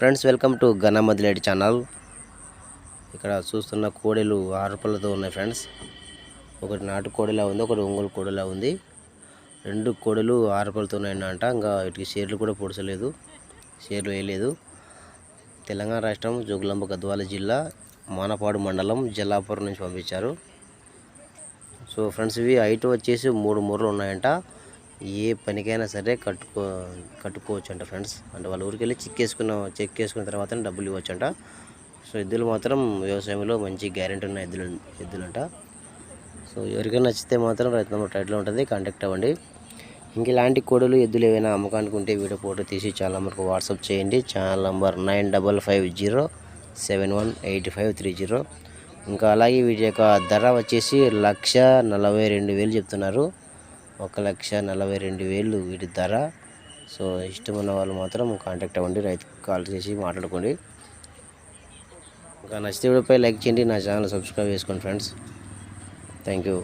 Friends welcome to Gannamadileti channel. ఇక్కడ చూస్తున్న కోడెలు ఆరు ఉన్నాయి ఫ్రెండ్స్. ఒకటి నాటు కోడెలా ఉంది ఒకటి ఒంగోలు కోడెలా ఉంది. రెండు కోడెలు ఆరు పళ్ళతో ఉన్నాయంట. ఇంకా వీటికి షేర్లు కూడా పొడసలేదు షేర్లు వేయలేదు. తెలంగాణ రాష్ట్రం జోగులాంబ గద్వాల జిల్లా మానపాడు మండలం జల్లాపురం నుంచి పంపించారు. సో ఫ్రెండ్స్ ఇవి హైట్ వచ్చేసి మూడు మూరలు ఉన్నాయంట. ఏ పనికైనా సరే కట్టుకో కట్టుకోవచ్చు అంట ఫ్రెండ్స్. అంటే వాళ్ళ ఊరికి వెళ్ళి చెక్ వేసుకున్న చెక్ వేసుకున్న తర్వాత డబ్బులు ఇవ్వచ్చు అంట సో ఎద్దులు మాత్రం వ్యవసాయంలో మంచి గ్యారెంటీ ఉన్న ఎద్దులు ఎద్దులంట సో ఎవరికైనా నచ్చితే మాత్రం రైతు నెంబర్ టైట్లో ఉంటుంది కాంటాక్ట్ అవ్వండి. ఇంక ఇలాంటి కోడలు ఎద్దులు ఏవైనా అమ్మకానికి ఉంటే వీడియో ఫోటో తీసి చాలా నెంబర్కి వాట్సాప్ చేయండి. Channel number nine double five zero seven one eight five three zero. ఇంకా అలాగే వీటి యొక్క ధర వచ్చేసి లక్ష నలభై రెండు వేలు చెప్తున్నారు. ఒక లక్ష నలభై రెండు వేలు వీటి ధర. సో ఇష్టం ఉన్న వాళ్ళు మాత్రం కాంటాక్ట్ అవ్వండి రైతు కాల్ చేసి మాట్లాడుకోండి. ఇంకా నచ్చితే వీడియోపై లైక్ చేయండి నా ఛానల్ సబ్స్క్రైబ్ చేసుకోండి ఫ్రెండ్స్. Thank you.